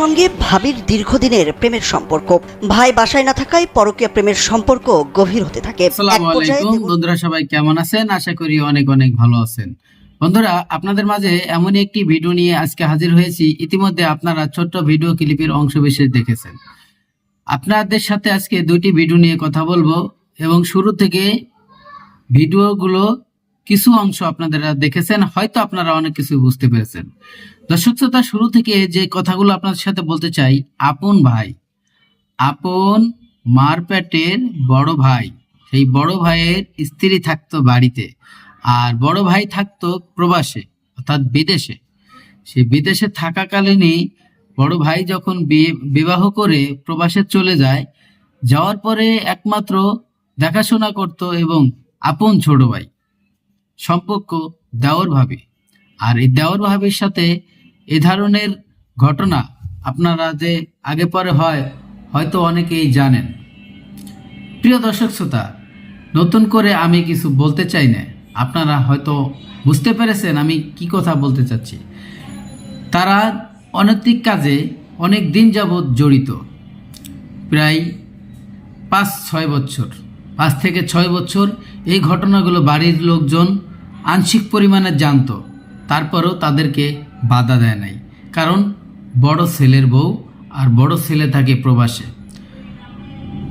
সঙ্গে ভাবির দীর্ঘদিনের প্রেমের সম্পর্ক। ভাই বাসায় না থাকায় পরকীয়া প্রেমের সম্পর্ক গভীর হতে থাকে। বন্ধুরা সবাই কেমন আছেন? আশা করি অনেক অনেক ভালো আছেন। বন্ধুরা আপনাদের মাঝে এমন একটি ভিডিও নিয়ে আজকে হাজির হয়েছি। ইতিমধ্যে আপনারা ছোট্ট ভিডিও ক্লিপের অংশ বিশেষ দেখেছেন। আপনাদের সাথে আজকে দুইটি ভিডিও নিয়ে কথা বলব এবং শুরু থেকে ভিডিওগুলো কিছু অংশ আপনারা দেখেছেন, হয়তো আপনারা অনেক কিছু বুঝতে পেরেছেন। দর্শক শ্রোতা, শুরু থেকে যে কথাগুলো আপনাদের সাথে বলতে চাই, আপন ভাই, আপন মার পেটের বড় ভাই, সেই বড় ভাইয়ের স্ত্রী থাকতো বাড়িতে আর বড় ভাই থাকতো প্রবাসে, অর্থাৎ বিদেশে। সে বিদেশে থাকাকালীনই বড় ভাই যখন বিবাহ করে প্রবাসে চলে যায়, যাওয়ার পরে একমাত্র দেখাশোনা করত এবং আপন ছোট ভাই। সম্পর্ক দেওর ভাবি। আর এই দেওর ভাবির সাথে এ ধরনের ঘটনা আপনারা যে আগে পরে হয়, হয়তো অনেকেই জানেন। প্রিয় দর্শক শ্রোতা, নতুন করে আমি কিছু বলতে চাই না। আপনারা হয়তো বুঝতে পেরেছেন আমি কি কথা বলতে চাচ্ছি। তারা অনৈতিক কাজে অনেক দিন যাবৎ জড়িত। প্রায় পাঁচ ছয় বছর, পাঁচ থেকে ছয় বছর এই ঘটনাগুলো বাড়ির লোকজন আংশিক পরিমাণে জানতো তারপরেও তাদেরকে বাধা দেয় নাই। কারণ বড় ছেলের বউ আর বড় ছেলে থাকে প্রবাসে।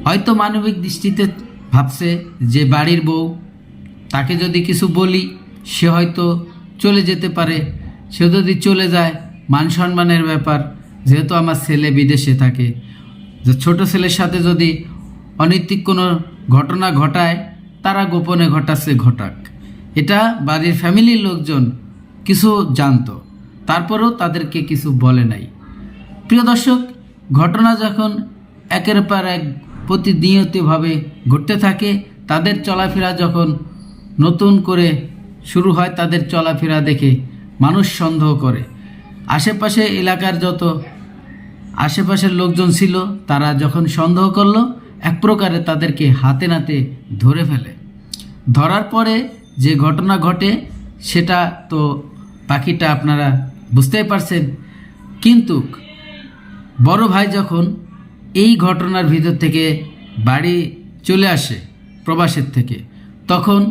হয়তো মানবিক দৃষ্টিতে ভাবছে যে বাড়ির বউ, তাকে যদি কিছু বলি, সে হয়তো চলে যেতে পারে। সে যদি চলে যায়, মান সম্মানের ব্যাপার, যেহেতু আমার ছেলে বিদেশে থাকে। যে ছোট ছেলের সাথে যদি অনৈতিক কোনো ঘটনা ঘটায়, তারা গোপনে ঘটাচ্ছে ঘটাক। এটা বাড়ির ফ্যামিলির লোকজন কিছু জানতো, তারপরেও তাদেরকে কিছু বলে নাই। প্রিয় দর্শক, ঘটনা যখন একের পর এক প্রতিনিয়তভাবে ঘটতে থাকে, তাদের চলাফেরা যখন নতুন করে শুরু হয়, তাদের চলাফেরা দেখে মানুষ সন্দেহ করে। আশেপাশে এলাকার যত আশেপাশের লোকজন ছিল, তারা যখন সন্দেহ করল, এক প্রকারে তাদেরকে হাতে নাতে ধরে ফেলে। ধরার পরে যে ঘটনা ঘটে, সেটা তো পাখিটা আপনারা বুঝতেই পারছেন। কিন্তু বড় ভাই যখন এই ঘটনার ভিতর থেকে বাড়ি চলে আসে, প্রবাসের থেকে, তখন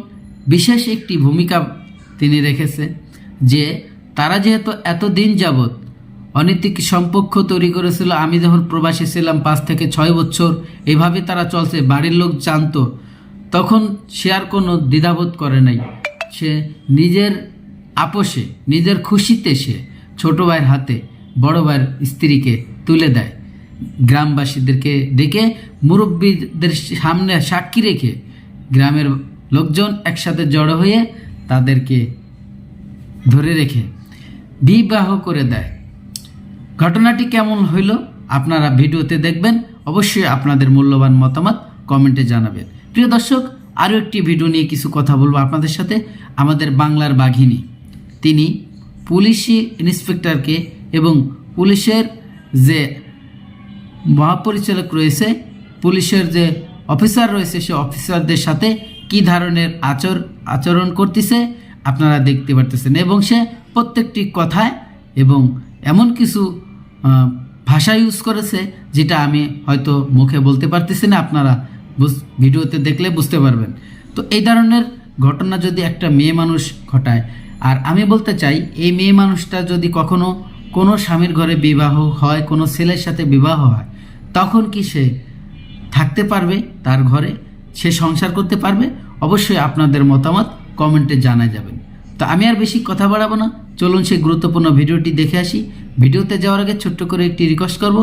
বিশেষ একটি ভূমিকা তিনি রেখেছে যে তারা যেহেতু এত দিন যাবৎ অনৈতিক সম্পর্ক তৈরি করেছিল, আমি যখন প্রবাসী ছিলাম পাঁচ থেকে ছয় বছর, এভাবে তারা চলছে। বাড়ির লোক জানতো তখন সে আর কোনো দ্বিধাবোধ করে নাই। সে নিজের আপোষে, নিজের খুশিতে সে ছোটো ভাইয়ের হাতে বড় ভাইয়ের স্ত্রীকে তুলে দেয়। গ্রামবাসীদেরকে ডেকে মুরব্বীদের সামনে সাক্ষী রেখে গ্রামের লোকজন একসাথে জড়ো হয়ে তাদেরকে ধরে রেখে বিবাহ করে দেয়। ঘটনাটি কেমন হইল আপনারা ভিডিওতে দেখবেন। অবশ্যই আপনাদের মূল্যবান মতামত কমেন্টে জানাবেন। প্রিয় দর্শক, আরও একটি ভিডিও নিয়ে কিছু কথা বলব আপনাদের সাথে, আমাদের বাংলার বাঘিনী। তিনি পুলিশি ইন্সপেক্টরকে এবং পুলিশের যে মহাপরিচালক রয়েছে, পুলিশের যে অফিসার রয়েছে, সে অফিসারদের সাথে কি ধরনের আচর, আচরণ করতেছে, আপনারা দেখতে পারতেছেন। এবং সে প্রত্যেকটি কথায় এবং এমন কিছু ভাষা ইউজ করেছে, যেটা আমি হয়তো মুখে বলতে পারতেছি না, আপনারা ভিডিওতে দেখলে বুঝতে পারবেন। তো এই ধরনের ঘটনা যদি একটা মেয়ে মানুষ ঘটায়, আর আমি বলতে চাই, এই মেয়ে মানুষটা যদি কখনো কোনো স্বামীর ঘরে বিবাহ হয়, কোনো ছেলের সাথে বিবাহ হয়, তখন কি সে থাকতে পারবে তার ঘরে? সে সংসার করতে পারবে? অবশ্যই আপনাদের মতামত কমেন্টে জানা যাবেন। তো আমি আর বেশি কথা বাড়াবো না। চলুন সেই গুরুত্বপূর্ণ ভিডিওটি দেখে আসি। ভিডিওতে যাওয়ার আগে ছোট্ট করে একটি রিকোয়েস্ট করব।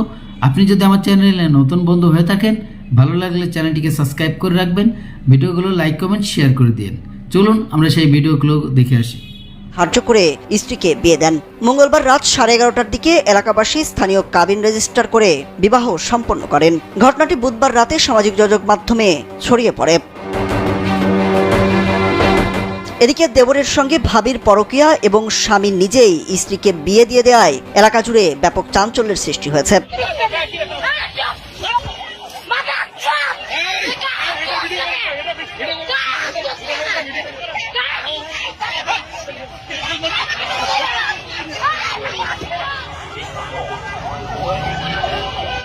আপনি যদি আমার চ্যানেলে নতুন বন্ধু হয়ে থাকেন ভালো লাগলে চ্যানেলটিকে সাবস্ক্রাইব করে রাখবেন, ভিডিওগুলো লাইক কমেন্ট শেয়ার করে দিন। চলুন, আমরা সেই ভিডিওগুলো দেখে আসি। ধার্য করে স্ত্রীকে বিয়ে দেন। মঙ্গলবার রাত সাড়ে এগারোটার দিকে এলাকাবাসী স্থানীয় কাবিন রেজিস্টার করে বিবাহ সম্পন্ন করেন। ঘটনাটি বুধবার রাতে সামাজিক যোগাযোগ মাধ্যমে ছড়িয়ে পড়ে। এদিকে দেবরের সঙ্গে ভাবির পরকিয়া এবং স্বামী নিজেই স্ত্রীকে বিয়ে দিয়ে দেয় এলাকা জুড়ে ব্যাপক চাঞ্চল্যের সৃষ্টি হয়েছে।